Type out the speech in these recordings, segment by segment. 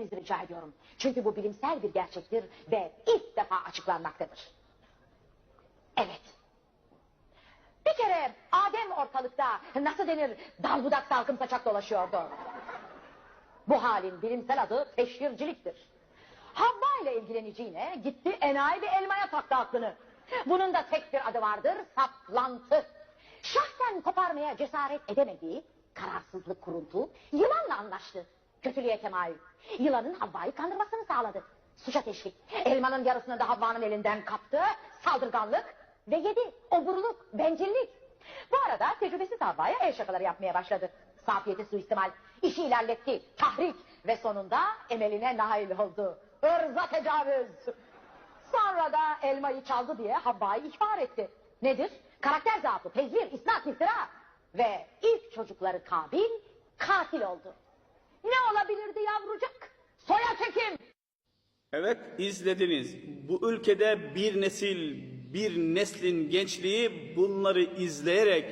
rica ediyorum. Çünkü bu bilimsel bir gerçektir ve ilk defa açıklanmaktadır. Evet. Bir kere Adem ortalıkta nasıl denir dal budak salkım saçak dolaşıyordu. Bu halin bilimsel adı teşhirciliktir. Havva ile ilgileneceğine gitti enayi bir elmaya taktı aklını. Bunun da tek bir adı vardır saplantı. Şahsen koparmaya cesaret edemediği kararsızlık kuruntu yılanla anlaştı. Kötülüğe temayül. Yılanın Havva'yı kandırmasını sağladı. Suça teşvik. Elmanın yarısını da Havva'nın elinden kaptı. Saldırganlık ve yedi. Oburluk, bencillik. Bu arada tecrübesiz Havva'ya el şakaları yapmaya başladı. Safiyeti suistimal, işi ilerletti, tahrik ve sonunda emeline nail oldu. Irza tecavüz. Sonra da elmayı çaldı diye Havva'yı ihbar etti. Nedir? Karakter zaafı, tezvir, isnat, iftira. Ve ilk çocukları Kabil katil oldu. Ne olabilirdi yavrucak? Soya çekim. Evet izlediniz. Bu ülkede bir nesil, bir neslin gençliği bunları izleyerek,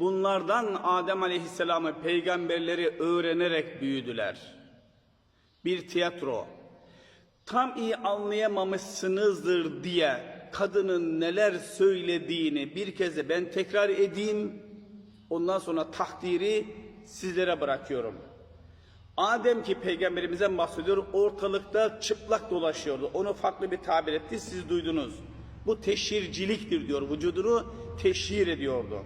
bunlardan Adem Aleyhisselam'ı peygamberleri öğrenerek büyüdüler. Bir tiyatro. Tam iyi anlayamamışsınızdır diye kadının neler söylediğini bir kez de ben tekrar edeyim. Ondan sonra takdiri sizlere bırakıyorum. Adem ki peygamberimizden bahsediyor ortalıkta çıplak dolaşıyordu. Onu farklı bir tabir etti siz duydunuz. Bu teşhirciliktir diyor vücudunu teşhir ediyordu.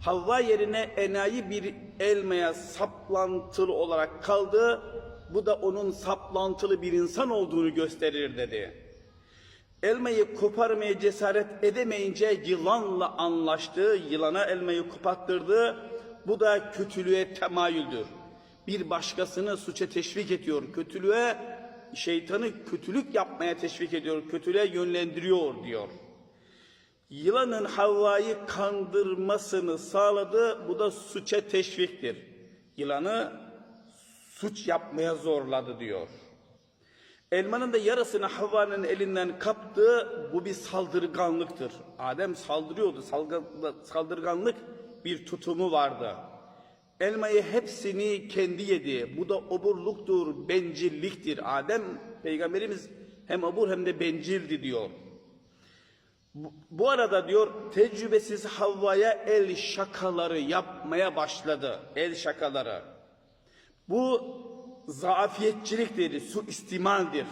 Havva yerine enayi bir elmaya saplantılı olarak kaldı. Bu da onun saplantılı bir insan olduğunu gösterir dedi. Elmayı koparmaya cesaret edemeyince yılanla anlaştı. Yılana elmayı kopattırdı. Bu da kötülüğe temayüldür. Bir başkasını suça teşvik ediyor. Kötülüğe, şeytanı kötülük yapmaya teşvik ediyor. Kötülüğe yönlendiriyor diyor. Yılanın Havva'yı kandırmasını sağladı. Bu da suça teşviktir. Yılanı suç yapmaya zorladı diyor. Elmanın da yarısını Havva'nın elinden kaptı. Bu bir saldırganlıktır. Adem saldırıyordu. Saldırganlık bir tutumu vardı. Elmayı hepsini kendi yedi. Bu da oburluktur, bencilliktir. Adem peygamberimiz hem obur hem de bencildi diyor. Bu, arada diyor tecrübesiz Havva'ya el şakaları yapmaya başladı. El şakaları. Bu zafiyetçiliktir, su istimaldir.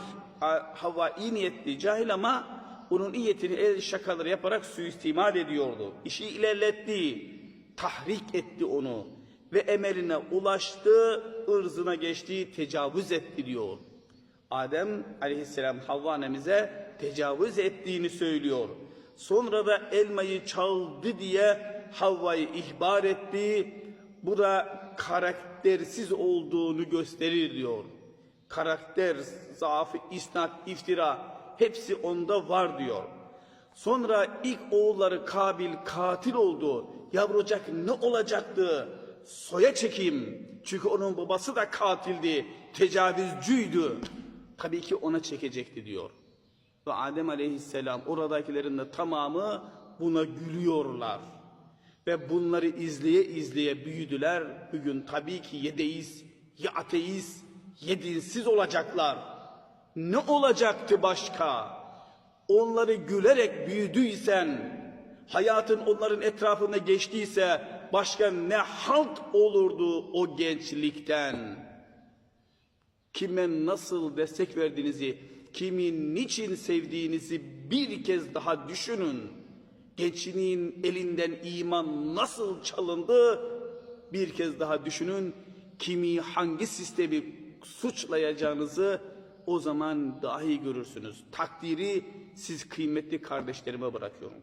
Havva iyi niyetli, cahil ama onun niyetini el şakaları yaparak suistimal ediyordu. İşi ilerletti, tahrik etti onu ve emeline ulaştı, ırzına geçti, tecavüz etti. Adem aleyhisselam Havva annemize tecavüz ettiğini söylüyor. Sonra da elmayı çaldı diye Havva'yı ihbar etti. Bu da karaktersiz olduğunu gösterir diyor. Karakter, zaafı, isnat, iftira hepsi onda var diyor. Sonra ilk oğulları Kabil katil oldu. Yavrucak ne olacaktı? Soya çekeyim. Çünkü onun babası da katildi. Tecavüzcüydü. Tabii ki ona çekecekti diyor. Ve Adem aleyhisselam oradakilerin de tamamı buna gülüyorlar. Ve bunları izleye izleye büyüdüler. Bugün tabii ki deist, ya ateist, ya dinsiz olacaklar. Ne olacaktı başka? Onları gülerek büyüdüysen, hayatın onların etrafında geçtiyse başka ne halt olurdu o gençlikten? Kime nasıl destek verdiğinizi, kimin niçin sevdiğinizi bir kez daha düşünün. Gençliğin elinden iman nasıl çalındı bir kez daha düşünün. Kimi hangi sistemi suçlayacağınızı o zaman dahi görürsünüz. Takdiri siz kıymetli kardeşlerime bırakıyorum.